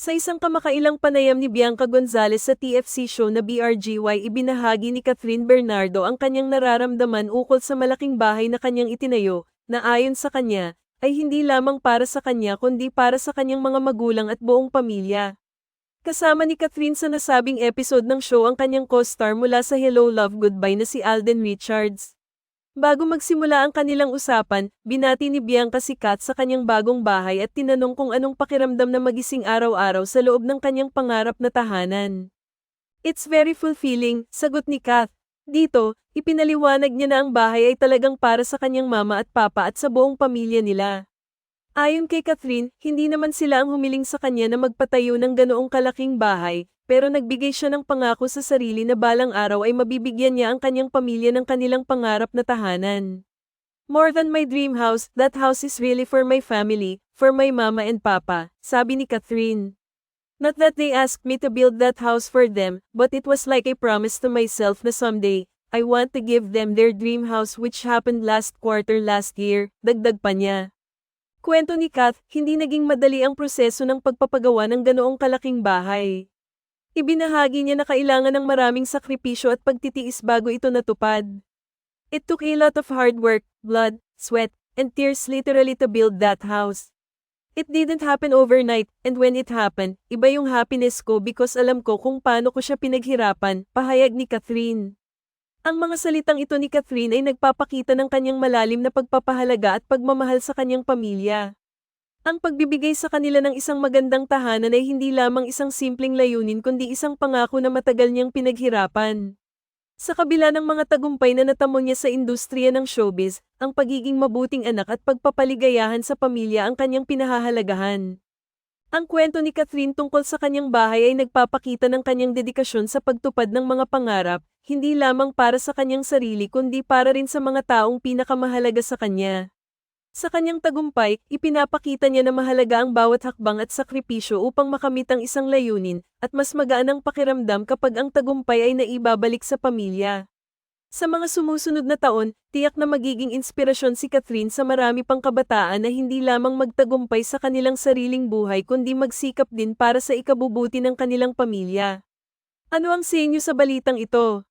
Sa isang kamakailang panayam ni Bianca Gonzalez sa TFC show na BRGY ibinahagi ni Catherine Bernardo ang kanyang nararamdaman ukol sa malaking bahay na kanyang itinayo, na ayon sa kanya, ay hindi lamang para sa kanya kundi para sa kanyang mga magulang at buong pamilya. Kasama ni Catherine sa nasabing episode ng show ang kanyang co-star mula sa Hello Love Goodbye na si Alden Richards. Bago magsimula ang kanilang usapan, binati ni Bianca si Kat sa kanyang bagong bahay at tinanong kung anong pakiramdam na magising araw-araw sa loob ng kanyang pangarap na tahanan. It's very fulfilling, sagot ni Kat. Dito, ipinaliwanag niya na ang bahay ay talagang para sa kanyang mama at papa at sa buong pamilya nila. Ayon kay Catherine, hindi naman sila ang humiling sa kanya na magpatayo ng ganoong kalaking bahay, pero nagbigay siya ng pangako sa sarili na balang araw ay mabibigyan niya ang kanyang pamilya ng kanilang pangarap na tahanan. More than my dream house, that house is really for my family, for my mama and papa, sabi ni Catherine. Not that they asked me to build that house for them, but it was like a promise to myself na someday, I want to give them their dream house which happened last quarter last year, dagdag pa niya. Kwento ni Kath, hindi naging madali ang proseso ng pagpapagawa ng ganoong kalaking bahay. Ibinahagi niya na kailangan ng maraming sakripisyo at pagtitiis bago ito natupad. It took a lot of hard work, blood, sweat, and tears literally to build that house. It didn't happen overnight, and when it happened, iba yung happiness ko because alam ko kung paano ko siya pinaghirapan, pahayag ni Catherine. Ang mga salitang ito ni Catherine ay nagpapakita ng kanyang malalim na pagpapahalaga at pagmamahal sa kanyang pamilya. Ang pagbibigay sa kanila ng isang magandang tahanan ay hindi lamang isang simpleng layunin kundi isang pangako na matagal niyang pinaghirapan. Sa kabila ng mga tagumpay na natamo niya sa industriya ng showbiz, ang pagiging mabuting anak at pagpapaligayahan sa pamilya ang kanyang pinahahalagahan. Ang kwento ni Catherine tungkol sa kanyang bahay ay nagpapakita ng kanyang dedikasyon sa pagtupad ng mga pangarap, hindi lamang para sa kanyang sarili kundi para rin sa mga taong pinakamahalaga sa kanya. Sa kanyang tagumpay, ipinapakita niya na mahalaga ang bawat hakbang at sakripisyo upang makamit ang isang layunin, at mas magaan ang pakiramdam kapag ang tagumpay ay naibabalik sa pamilya. Sa mga sumusunod na taon, tiyak na magiging inspirasyon si Catherine sa marami pang kabataan na hindi lamang magtagumpay sa kanilang sariling buhay kundi magsikap din para sa ikabubuti ng kanilang pamilya. Ano ang sa inyo sa balitang ito?